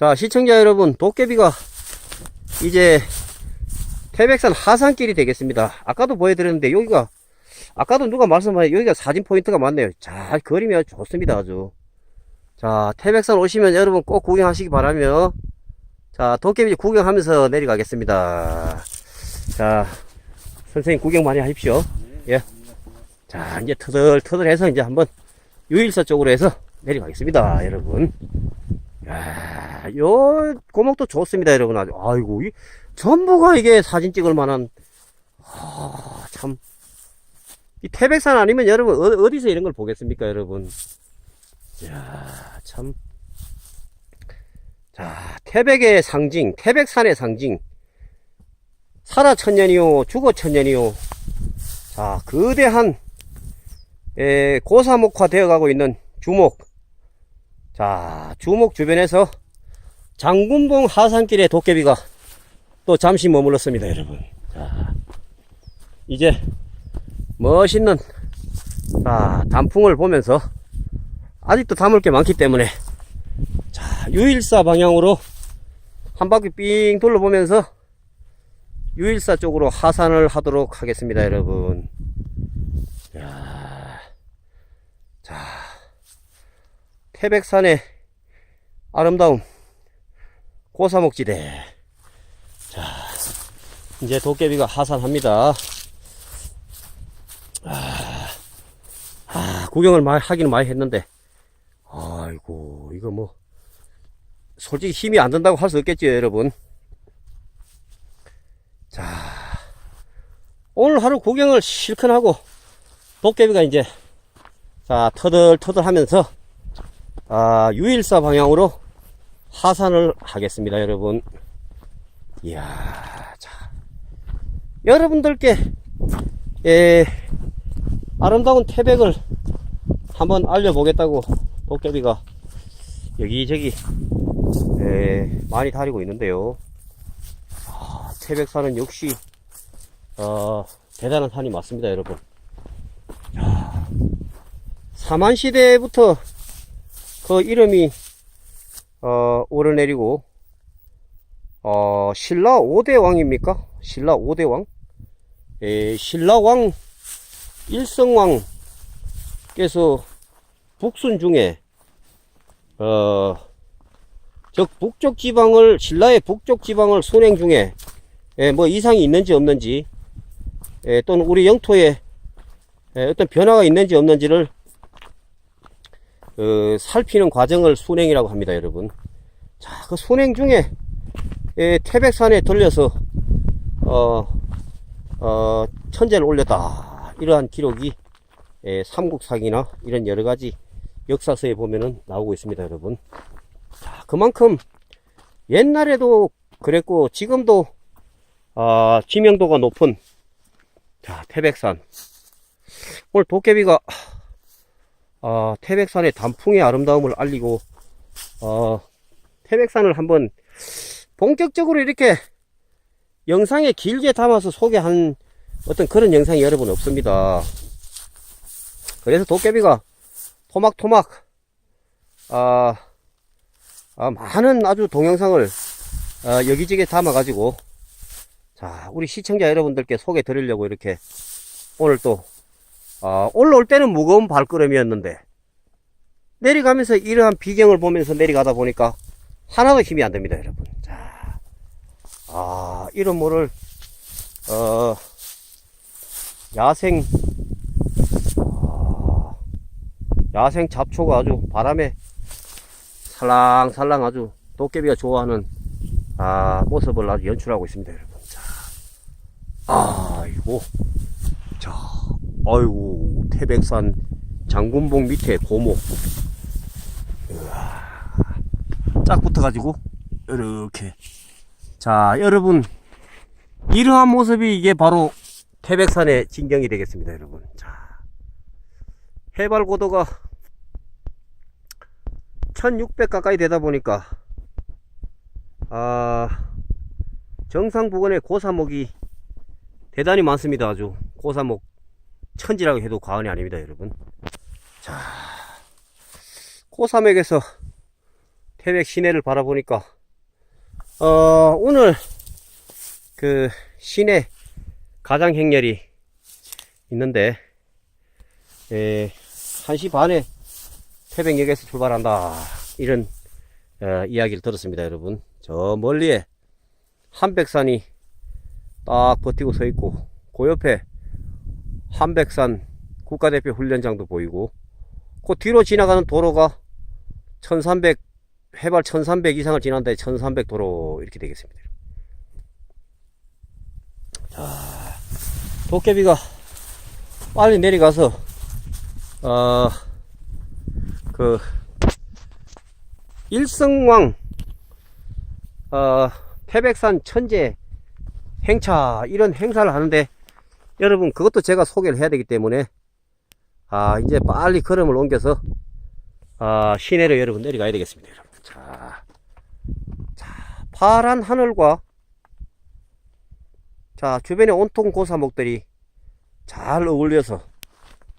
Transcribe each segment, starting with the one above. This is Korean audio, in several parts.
자, 시청자 여러분, 도깨비가 이제 태백산 하산길이 되겠습니다. 아까도 보여드렸는데, 여기가, 아까도 누가 말씀하신 여기가 사진 포인트가 많네요. 잘 그림이 좋습니다, 아주. 자, 태백산 오시면 여러분 꼭 구경하시기 바라며, 자, 도깨비 구경하면서 내려가겠습니다. 자, 선생님 구경 많이 하십시오. 예. 자, 이제 터들터들 해서 이제 한번 유일사 쪽으로 해서 내려가겠습니다, 여러분. 야, 요 고목도 좋습니다, 여러분. 아주 아이고, 이 전부가 이게 사진 찍을 만한 아, 참. 이 태백산 아니면 여러분 어, 어디서 이런 걸 보겠습니까, 여러분? 야, 참. 자, 태백의 상징, 태백산의 상징. 살아 천년이요, 죽어 천년이요. 자, 거대한 에, 고사목화 되어가고 있는 주목. 자, 주목 주변에서 장군봉 하산길의 도깨비가 또 잠시 머물렀습니다, 여러분. 자, 이제 멋있는 자, 단풍을 보면서 아직도 담을 게 많기 때문에 자, 유일사 방향으로 한 바퀴 삥 둘러보면서 유일사 쪽으로 하산을 하도록 하겠습니다, 여러분. 야, 자, 태백산의 아름다움 고사목지대. 자, 이제 도깨비가 하산합니다. 아, 아, 구경을 많이 하기는 많이 했는데, 아이고, 이거 뭐, 솔직히 힘이 안 든다고 할 수 없겠죠, 여러분. 자, 오늘 하루 구경을 실컷 하고, 도깨비가 이제, 자, 터들터들 하면서, 아, 유일사 방향으로 하산을 하겠습니다, 여러분. 이야, 자. 여러분들께, 예, 아름다운 태백을 한번 알려보겠다고 도깨비가 여기저기, 예, 많이 다니고 있는데요. 아, 태백산은 역시, 어, 대단한 산이 맞습니다, 여러분. 야, 사만시대부터 그 이름이 어, 오르내리고 어, 신라 5대 왕입니까? 신라 5대 왕? 에, 신라 왕 일성왕께서 북순 중에 어, 즉 북쪽 지방을 신라의 북쪽 지방을 순행 중에 에, 뭐 이상이 있는지 없는지 에, 또는 우리 영토에 에, 어떤 변화가 있는지 없는지를 어, 살피는 과정을 순행이라고 합니다, 여러분. 자, 그 순행 중에 에, 태백산에 들려서 어, 어, 천재를 올렸다. 이러한 기록이 에, 삼국사기나 이런 여러 가지 역사서에 보면은 나오고 있습니다, 여러분. 자, 그만큼 옛날에도 그랬고 지금도 아, 지명도가 높은 자, 태백산. 오늘 도깨비가 어, 태백산의 단풍의 아름다움을 알리고 어, 태백산을 한번 본격적으로 이렇게 영상에 길게 담아서 소개한 어떤 그런 영상이 여러분 없습니다. 그래서 도깨비가 토막토막 아, 아, 많은 아주 동영상을 아, 여기저기 담아가지고 자 우리 시청자 여러분들께 소개 드리려고 이렇게 오늘 또 아, 올라올 때는 무거운 발걸음이었는데 내려가면서 이러한 비경을 보면서 내려가다 보니까 하나도 힘이 안 됩니다, 여러분. 자, 아, 이런 모를 어, 야생 아, 야생 잡초가 아주 바람에 살랑살랑 아주 도깨비가 좋아하는 아, 모습을 아주 연출하고 있습니다, 여러분. 자, 아이고, 자, 아이고 태백산 장군봉 밑에 고목 쫙 붙어가지고 이렇게. 자 여러분 이러한 모습이 이게 바로 태백산의 진경이 되겠습니다 여러분. 자 해발 고도가 1600 가까이 되다 보니까 아 정상 부근에 고사목이 대단히 많습니다 아주. 고사목 천지라고 해도 과언이 아닙니다, 여러분. 자, 코사맥에서 태백 시내를 바라보니까 어 오늘 그 시내 가장 행렬이 있는데 에, 1시 반에 태백역에서 출발한다 이런 어, 이야기를 들었습니다 여러분 저 멀리에 한백산이 딱 버티고 서 있고 그 옆에 한백산 국가대표 훈련장도 보이고 그 뒤로 지나가는 도로가 1300 해발 1300 이상을 지난다 1300 도로 이렇게 되겠습니다. 자 도깨비가 빨리 내려가서 어그 일성왕 어 태백산 천재 행차 이런 행사를 하는데 여러분 그것도 제가 소개를 해야 되기 때문에 아 이제 빨리 걸음을 옮겨서 아 시내로 여러분 내려가야 되겠습니다 여러분. 자, 자 파란 하늘과 자 주변에 온통 고사목들이 잘 어울려서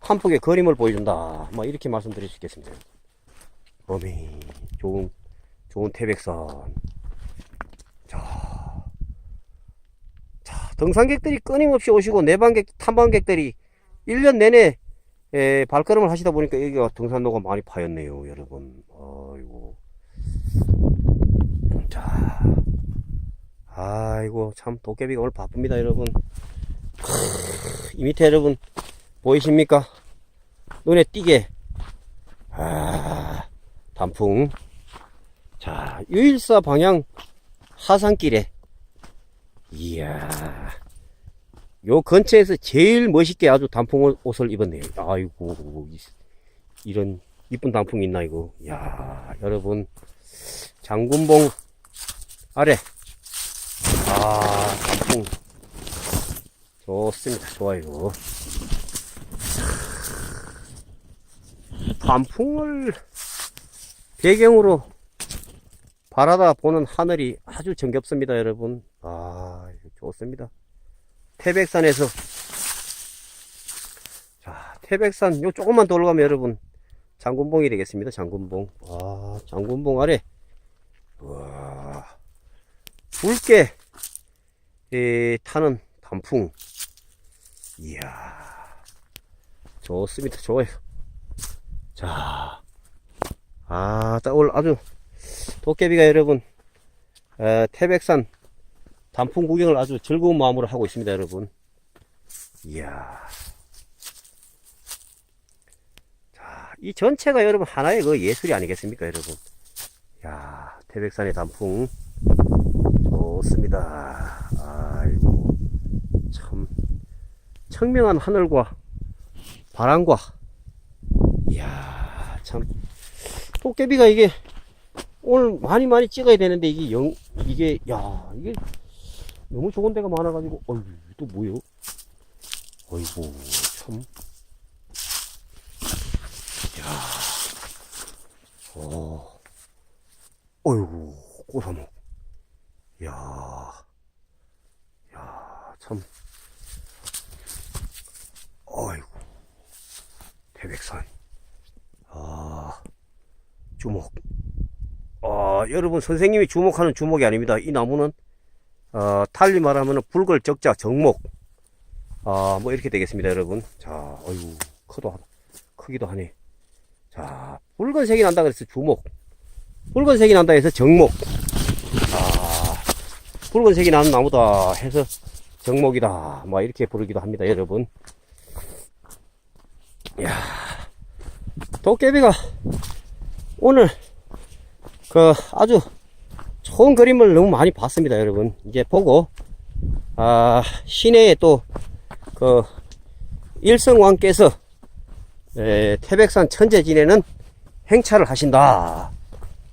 한 폭의 그림을 보여준다. 뭐 이렇게 말씀드릴 수 있겠습니다. 어미 좋은 좋은 태백산 자, 자 등산객들이 끊임없이 오시고 내방객 탐방객들이 1년 내내 에, 발걸음을 하시다 보니까 여기가 등산로가 많이 파였네요 여러분. 아이고. 자. 아이고 참 도깨비가 오늘 바쁩니다 여러분. 크, 이 밑에 여러분 보이십니까? 눈에 띄게. 아 단풍. 자 유일사 방향 하산길에 이야. 요 근처에서 제일 멋있게 아주 단풍 옷을 입었네요. 아이고 이- 이런 이쁜 단풍이 있나 이거? 야 여러분. 장군봉 아래. 아 단풍. 좋습니다. 좋아요. 단풍을 배경으로 바라다 보는 하늘이 아주 정겹습니다, 여러분. 아, 좋습니다. 태백산에서, 자, 태백산, 요 조금만 더 올라가면 여러분, 장군봉이 되겠습니다, 장군봉. 아, 장군봉 아래, 와, 붉게, 에, 타는 단풍. 이야, 좋습니다, 좋아요. 자, 아, 딱 오늘 아주, 도깨비가 여러분 에, 태백산 단풍 구경을 아주 즐거운 마음으로 하고 있습니다 여러분. 이야. 자, 이 전체가 여러분 하나의 그 예술이 아니겠습니까 여러분? 야 태백산의 단풍. 좋습니다. 아이고 참. 청명한 하늘과 바람과. 이야 참. 도깨비가 이게 오늘 많이 많이 찍어야 되는데 이게 영 이게 야 이게 너무 좋은 데가 많아가지고 어이 또 뭐요? 어이구 참. 야, 어, 어이구 꼬사목. 야, 야 참. 어이구 태백산. 아 주목. 어, 여러분 선생님이 주목하는 주목이 아닙니다. 이 나무는 어, 달리 말하면 붉을 적자 정목 아, 뭐 이렇게 되겠습니다, 여러분. 자, 어이구 크도 하다. 크기도 하네. 자, 붉은색이 난다 그래서 주목. 붉은색이 난다 해서 정목. 아, 붉은색이 나는 나무다 해서 정목이다. 뭐 이렇게 부르기도 합니다, 여러분. 야, 도깨비가 오늘 그 아주 좋은 그림을 너무 많이 봤습니다 여러분. 이제 보고 아 시내에 또 그 일성왕께서 에, 태백산 천재 지내는 행차를 하신다.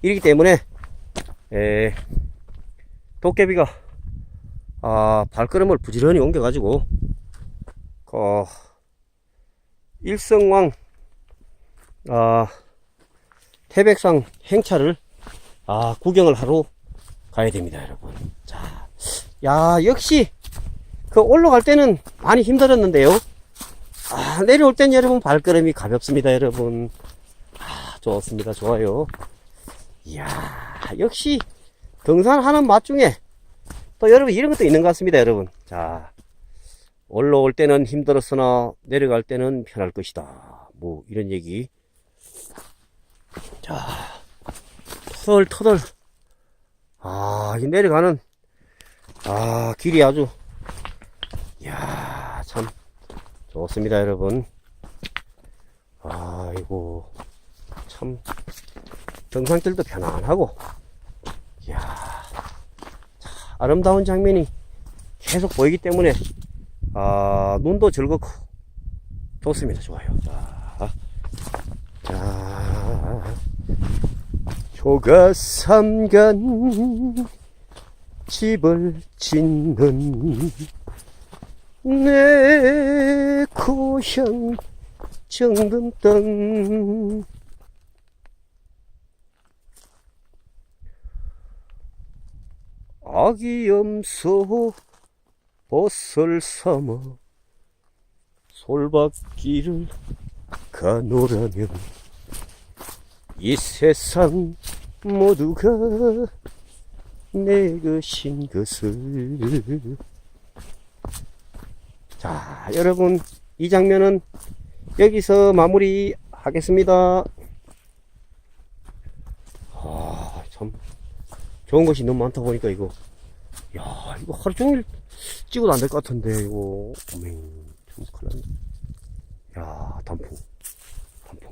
이렇기 때문에 에, 도깨비가 아, 발걸음을 부지런히 옮겨 가지고 그 일성왕 아, 태백산 행차를 아, 구경을 하러 가야 됩니다, 여러분. 자, 야, 역시, 그 올라갈 때는 많이 힘들었는데요. 아, 내려올 땐 여러분 발걸음이 가볍습니다, 여러분. 아, 좋습니다. 좋아요. 이야, 역시 등산하는 맛 중에 또 여러분 이런 것도 있는 것 같습니다, 여러분. 자, 올라올 때는 힘들었으나 내려갈 때는 편할 것이다. 뭐 이런 얘기. 자, 터덜 터덜. 아, 이 내려가는 아 길이 아주 이야 참 좋습니다, 여러분. 아이고 참 등산길도 편안하고 이야 참 아름다운 장면이 계속 보이기 때문에 아 눈도 즐겁고 좋습니다 좋아요 자, 자 효가삼간 집을 짓는 내 고향 정든 땅. 아기 염소 벗을 삼아 솔밭길을 가노라면 이 세상 모두가 내 것인 것을 자 여러분 이 장면은 여기서 마무리 하겠습니다. 아 참. 좋은 것이 너무 많다 보니까 이거. 야 이거 하루 종일 찍어도 안 될 것 같은데 이거. 어메 참 큰일 났네 야 단풍 단풍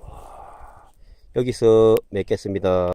와 여기서 맺겠습니다